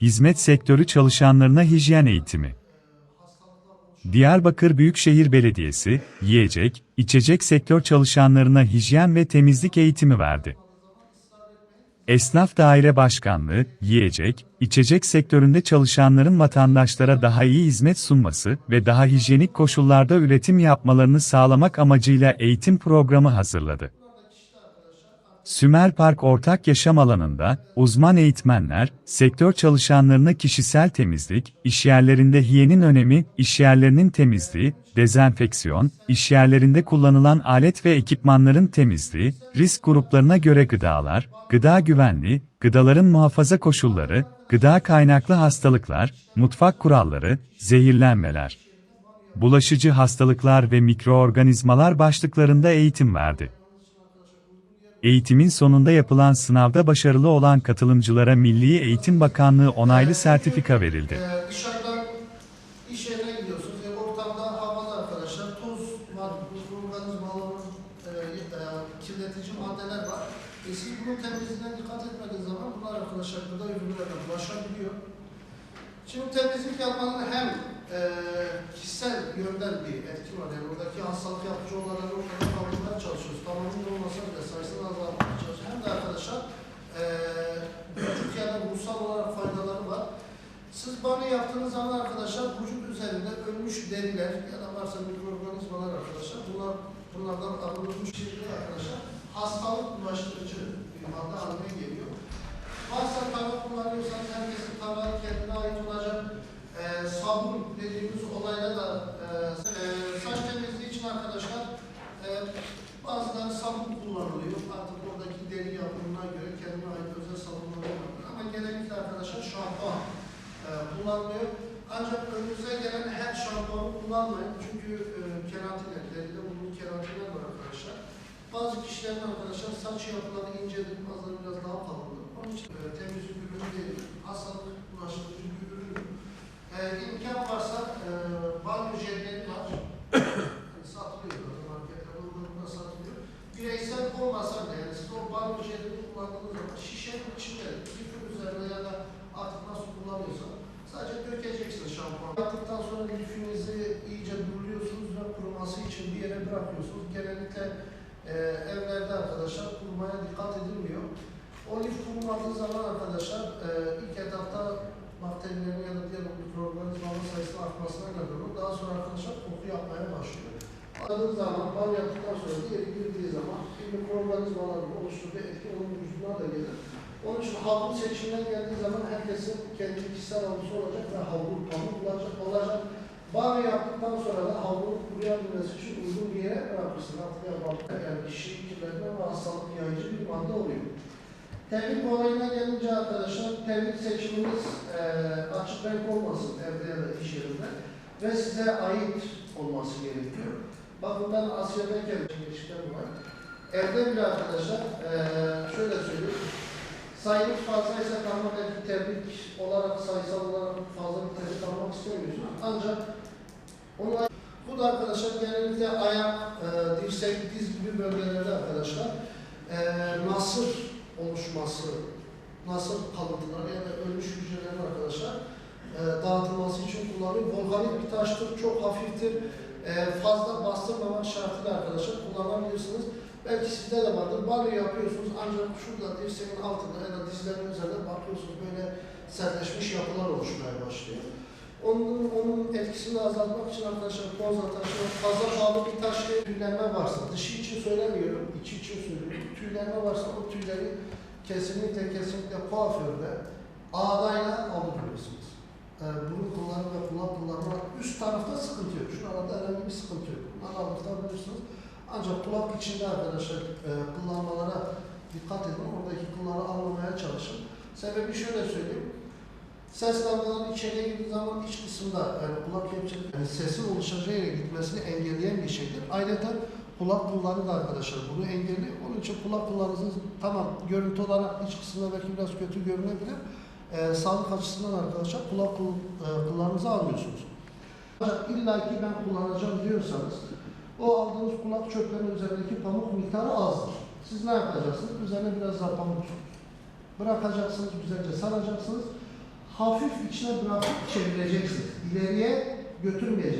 hizmet sektörü çalışanlarına hijyen eğitimi. Diyarbakır Büyükşehir Belediyesi, yiyecek, içecek sektör çalışanlarına hijyen ve temizlik eğitimi verdi. Esnaf Daire Başkanlığı, yiyecek, içecek sektöründe çalışanların vatandaşlara daha iyi hizmet sunması ve daha hijyenik koşullarda üretim yapmalarını sağlamak amacıyla eğitim programı hazırladı. Sümer Park Ortak Yaşam Alanı'nda, uzman eğitmenler, sektör çalışanlarına kişisel temizlik, işyerlerinde hiyenin önemi, işyerlerinin temizliği, dezenfeksiyon, işyerlerinde kullanılan alet ve ekipmanların temizliği, risk gruplarına göre gıdalar, gıda güvenliği, gıdaların muhafaza koşulları, gıda kaynaklı hastalıklar, mutfak kuralları, zehirlenmeler, bulaşıcı hastalıklar ve mikroorganizmalar başlıklarında eğitim verdi. Eğitimin sonunda yapılan sınavda başarılı olan katılımcılara Milli Eğitim Bakanlığı onaylı sertifika verildi. Ee, dışarıdan iş yerine gidiyorsunuz. E, ortamda havalı arkadaşlar. Toz var, mikroorganizmaların e, e, kirletici maddeler var. E, siz bunun temizliğine dikkat etmediğiniz zaman bunlar arkadaşlar gıda ürünlerine bulaşabiliyor. Şimdi temizlik yapmanın hem e, kişisel yönden bir etki var. Yani oradaki hastalık yapıcı olanları ortadan kaldırmaya çalışıyoruz. Tamamıyla olmasa bile sayısını azaltmaya çalışıyoruz. Hem de arkadaşlar e, vücut ya ruhsal olarak faydaları var. Siz banyo yaptığınız zaman arkadaşlar vücut üzerinde ölmüş deriler ya da varsa mikroorganizmalar arkadaşlar bunlar bunlardan arınmış şekilde arkadaşlar hastalık bulaştırıcı bir madde haline geliyor. Varsa tava kullanıyorsanız herkesin tava kendine ait olacak e, sabun dediğimiz olayla da e, e, saç temizliği için arkadaşlar e, bazıları sabun kullanılıyor. Artık oradaki deri yapımına göre kendine ait özel sabunlar var. Ama genellikle arkadaşlar şampuan e, kullanılıyor. Ancak önünüze gelen her şampuanı kullanmayın. Çünkü e, keratin etlerinde bunun keratinler var arkadaşlar. Bazı kişilerin arkadaşlar saç yapıları incedir, bazıları biraz daha kalındır. Onun için e, temizlik ürünü değil, hastalık bulaştırıcı bir ürün. E, imkan varsa e, banyo jelleri var. Yani satılıyor zaten marketlerde, orada satılıyor. Bireysel olmasa bile yani siz o banyo jelini kullandığınız zaman şişenin içinde lifin üzerine ya da artık nasıl kullanıyorsa sadece dökeceksiniz şampuan. Yaptıktan sonra lifinizi iyice duruluyorsunuz ve kuruması için bir yere bırakıyorsunuz. Genellikle e, evlerde arkadaşlar kurumaya dikkat edilmiyor. O lif kurumadığı zaman arkadaşlar e, ilk etapta bakterilerin ya da diğer mikroorganizmaların sayısının artmasına neden olur. Daha sonra arkadaşlar koku yapmaya başlıyor. Aldığı zaman, bal yaptıktan sonra diğeri girdiği zaman bir mikroorganizmaların oluşturduğu etki onun vücuduna da gelir. Onun için havlu seçimine geldiği zaman herkesin kendi kişisel havlusu olacak ve havlu pamuk olacak. olacak. Banyo yaptıktan sonra da havlunun kuruyabilmesi için uygun bir yere bırakırsın. Artık yapmakta yani işi kirletme ve hastalık yayıcı bir madde oluyor. Terlik olayına gelince arkadaşlar, terlik seçimimiz eee açık renk olmasın evde ya da iş yerinde ve size ait olması gerekiyor. Bakın ben Asya'dayken geçtikten var. Evde bile arkadaşlar eee şöyle söyleyeyim. Sayımız fazlaysa kalmak belki terlik olarak sayısal olarak fazla bir terlik almak istemiyorsunuz. Ancak onu bu da arkadaşlar genellikle ayak, eee dirsek, diz gibi bölgelerde arkadaşlar eee nasır oluşması, nasıl kalıntılar ya da ölmüş hücrelerin arkadaşlar e, dağıtılması için kullanılıyor. Volkanik bir taştır, çok hafiftir. E, fazla bastırmamak şartıyla arkadaşlar kullanabilirsiniz. Belki sizde de vardır. Banyo yapıyorsunuz ancak şurada dirseğin altında ya da dizlerin üzerinde bakıyorsunuz böyle sertleşmiş yapılar oluşmaya başlıyor. Onun, onun etkisini azaltmak için arkadaşlar kozla taşı, fazla pahalı bir taş tüylenme varsa, dışı için söylemiyorum, içi için söylüyorum. Tüylenme varsa o tüyleri kesinlikle kesinlikle kuaförde ağdayla alabiliyorsunuz. Ee, burun kullanımı ve kulak kullanımı üst tarafta sıkıntı yok. Şuralarda herhangi bir sıkıntı yok. Bunları aldırtabilirsiniz. Ancak kulak içinde arkadaşlar e, kullanmalara dikkat edin. Oradaki kulları almamaya çalışın. Sebebi şöyle söyleyeyim. Ses dalgaları içeriye girdiği zaman iç kısımda yani kulak kepçeli yani sesin oluşacağı yere gitmesini engelleyen bir şeydir. Ayrıca kulak pulları da arkadaşlar bunu engelliyor. Onun için kulak pullarınızın tamam görüntü olarak iç kısmında belki biraz kötü görünebilir. Ee, sağlık açısından arkadaşlar kulak pul, e, pullarınızı almıyorsunuz. Ancak illa ki ben kullanacağım diyorsanız o aldığınız kulak çöplerinin üzerindeki pamuk miktarı azdır. Siz ne yapacaksınız? Üzerine biraz daha pamuk bırakacaksınız, güzelce saracaksınız. hafif içine bırakıp çevireceksiniz. İleriye götürmeyeceksiniz.